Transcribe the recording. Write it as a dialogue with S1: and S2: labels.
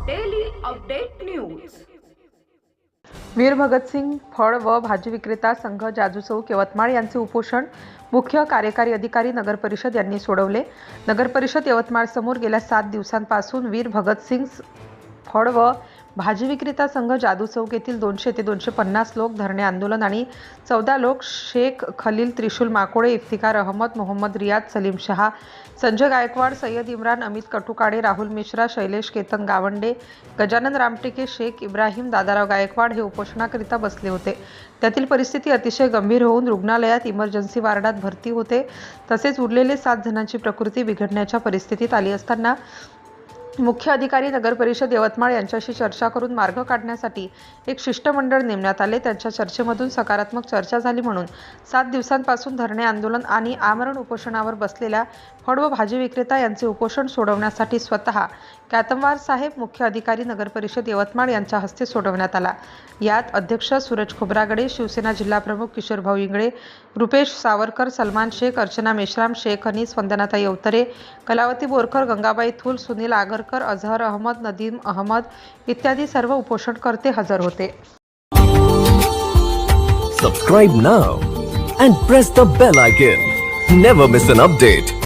S1: Update news
S2: Veer Bhagatsingh फळ व भाजी विक्रेता संघ जाजू चौक यवतमाळ यांचे उपोषण मुख्य कार्यकारी अधिकारी नगर परिषद यांनी सोडवले. नगर परिषद यवतमाळ समोर गेल्या सात दिवसांपासून वीर भगतसिंग फळ व भाजी विक्रेता संघ जादू चौक येथील दोनशे ते दोनशे पन्नास लोक धरणे आंदोलन आणि चौदा लोक शेख खलील त्रिशूल माकोडे इफ्तिकार अहमद मोहम्मद रियाद सलीम शहा संजय गायकवाड सय्यद इम्रान अमित कटुकाडे राहुल मिश्रा शैलेश केतन गावंडे गजानन रामटेके शेख इब्राहिम दादाराव गायकवाड हे उपोषणाकरिता बसले होते. त्यातील परिस्थिती अतिशय गंभीर होऊन रुग्णालयात इमर्जन्सी वार्डात भरती होते. तसेच उरलेले सात जणांची प्रकृती बिघडण्याच्या परिस्थितीत आली असताना मुख्य अधिकारी नगरपरिषद यवतमाळ यांच्याशी चर्चा करून मार्ग काढण्यासाठी एक शिष्टमंडळ नेमण्यात आले. त्यांच्या चर्चेमधून सकारात्मक चर्चा झाली म्हणून सात दिवसांपासून धरणे आंदोलन आणि आमरण उपोषणावर बसलेल्या फळ व भाजी विक्रेता यांचे उपोषण सोडवण्यासाठी स्वतः कॅतमवार साहेब मुख्य अधिकारी नगरपरिषद यवतमाळ यांच्या हस्ते सोडवण्यात आला. यात अध्यक्ष सूरज खोब्रागडे शिवसेना जिल्हाप्रमुख किशोरभाऊ इंगळे रुपेश सावरकर सलमान शेख अर्चना मेश्राम शेख अनीस वंदनाताई अवतरे कलावती बोरकर गंगाबाई थूल सुनील आगरकर अझहर अहमद नदीम अहमद इत्यादी सर्व उपोषणकर्ते हजर होते.
S3: Subscribe now and press the bell icon never miss an update